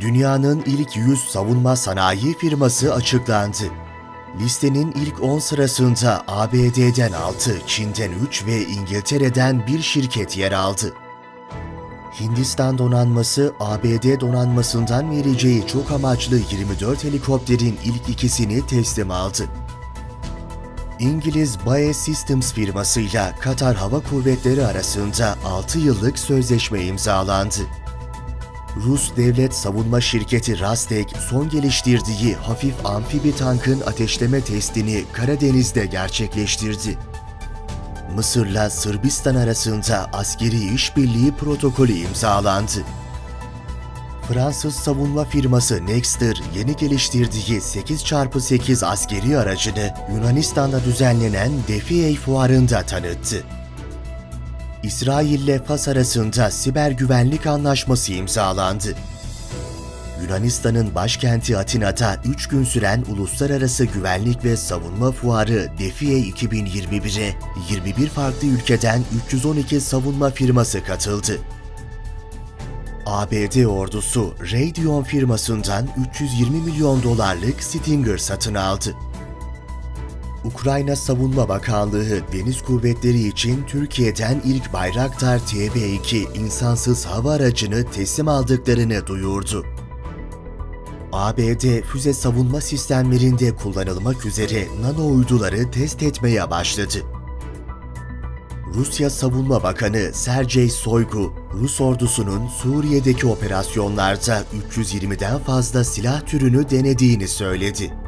Dünyanın ilk 100 savunma sanayi firması açıklandı. Listenin ilk 10 sırasında ABD'den 6, Çin'den 3 ve İngiltere'den bir şirket yer aldı. Hindistan donanması ABD donanmasından vereceği çok amaçlı 24 helikopterin ilk ikisini teslim aldı. İngiliz BAE Systems firmasıyla Katar Hava Kuvvetleri arasında 6 yıllık sözleşme imzalandı. Rus devlet savunma şirketi Rastek son geliştirdiği hafif amfibi tankın ateşleme testini Karadeniz'de gerçekleştirdi. Mısır'la Sırbistan arasında askeri işbirliği protokolü imzalandı. Fransız savunma firması Nexter yeni geliştirdiği 8x8 askeri aracını Yunanistan'da düzenlenen Defiey fuarında tanıttı. İsrail ile Fas arasında siber güvenlik anlaşması imzalandı. Yunanistan'ın başkenti Atina'da 3 gün süren Uluslararası Güvenlik ve Savunma Fuarı Defiye 2021'e 21 farklı ülkeden 312 savunma firması katıldı. ABD ordusu Raytheon firmasından 320 milyon dolarlık Stinger satın aldı. Ukrayna Savunma Bakanlığı Deniz Kuvvetleri için Türkiye'den ilk Bayraktar TB2 insansız hava aracını teslim aldıklarını duyurdu. ABD füze savunma sistemlerinde kullanılmak üzere nano uyduları test etmeye başladı. Rusya Savunma Bakanı Sergey Shoigu, Rus ordusunun Suriye'deki operasyonlarda 320'den fazla silah türünü denediğini söyledi.